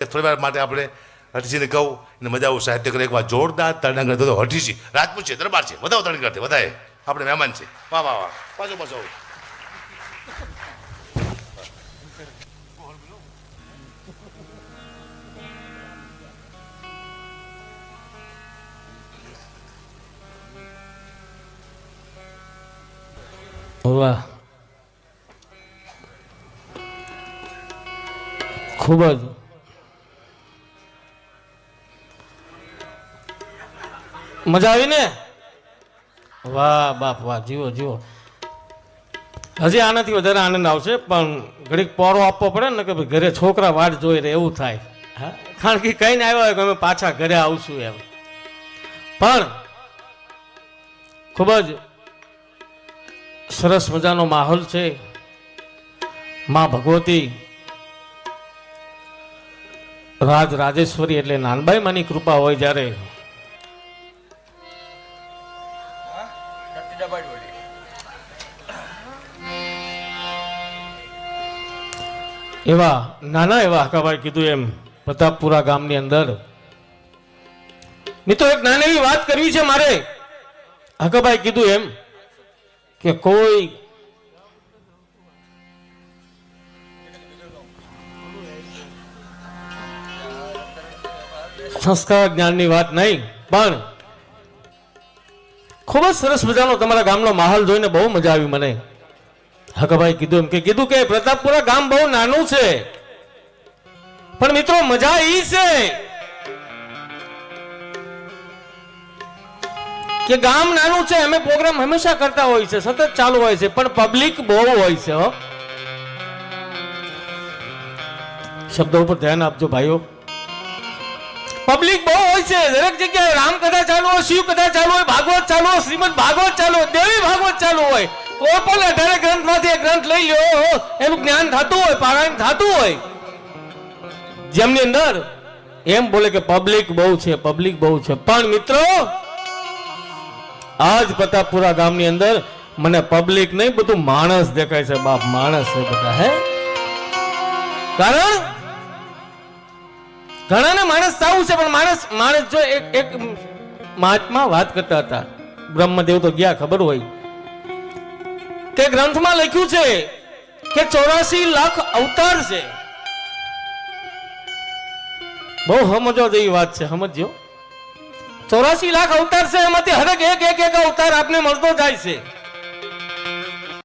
થોડી વાર માટે આપણે હઠીસીને કહું અને મજા આવું સાહિત્ય કરે એકવાર જોરદાર તરણંગ થતો હઠીસી રાજપૂત છે, દરબાર છે વધારે તરણંગ કરતે વધારે આપણે મહેમાન છે. વાહ વાહ વાહ. પાછો પાછો વાહ. ખૂબ જ મજા આવી ને? વાહ, બાપ, વાહ, જીવો જીવો. હજી આનાથી વધારે આનંદ આવશે, પણ ઘડીક પોરો આપવો પડે ને કે ભાઈ ઘરે છોકરા વાટ જોઈ રહે, એવું થાય. હા? કારણ કે કઈ ને આવ્યા હોય કે અમે પાછા ઘરે આવશું એમ. પણ ખૂબ જ સરસ મજાનો માહોલ છે. માં ભગવતી, રાજ રાજેશ્વરી એટલે નાનબાઈ માની કૃપા હોય જ્યારે એવા, નાના એવા હકાભાઈ કીધું એમ, પ્રતાપપુરા ગામની અંદર. મિત્રો, એક નાની એવી વાત કરવી છે મારે. હકાભાઈ કીધું એમ કે કોઈ સંસ્કાર જ્ઞાનની વાત નહીં, પણ ખૂબ જ સરસ મજાનો તમારા ગામનો માહોલ જોઈને બહુ મજા આવી મને. હકાભાઈ કીધું એમ કે, કીધું કે પ્રતાપપુરા ગામ બહુ નાનું છે. પણ મિત્રો, મજા ઈ છે કે ગામ નાનું છે, અમે પ્રોગ્રામ હંમેશા કરતા હોય છે, સતત ચાલુ હોય છે, પણ પબ્લિક બહુ હોય છે શબ્દો ઉપર ધ્યાન આપજો ભાઈઓ. પબ્લિક બહુ હોય છે. દરેક જગ્યાએ રામકથા ચાલુ હોય, શિવ કથા ચાલુ હોય, ભાગવત ચાલુ હોય, શ્રીમદ ભાગવત ચાલુ હોય, દેવી ભાગવત ચાલુ હોય. કોઈ પણ અઢારે ગ્રંથમાંથી એક ગ્રંથ લઈ લ્યો એનું જ્ઞાન થતું હોય, પારાયણ થતું હોય. જેમની અંદર એમ બોલે કે પબ્લિક બહુ છે પબ્લિક બહુ છે. પણ મિત્રો, આજ પ્રતાપપુરા ગામની અંદર મને પબ્લિક નહીં, બધું માણસ દેખાય છે, બાપ માણસ છે બધા, હે? કારણ ઘણાને માણસ સાવું છે, પણ માણસ માણસ જો એક એક મહાત્મા વાત કરતા હતા. બ્રહ્મદેવ તો ગયા, ખબર હોય. કે ગ્રંથમાં લખ્યું છે કે ચોરાસી લાખ અવતાર છે. બહુ સમજો જેવી વાત છે સમજ્યો ચોરાસી લાખ અવતાર છે, એમાંથી હરેક એક એક એક અવતાર આપને મળતો જાય છે.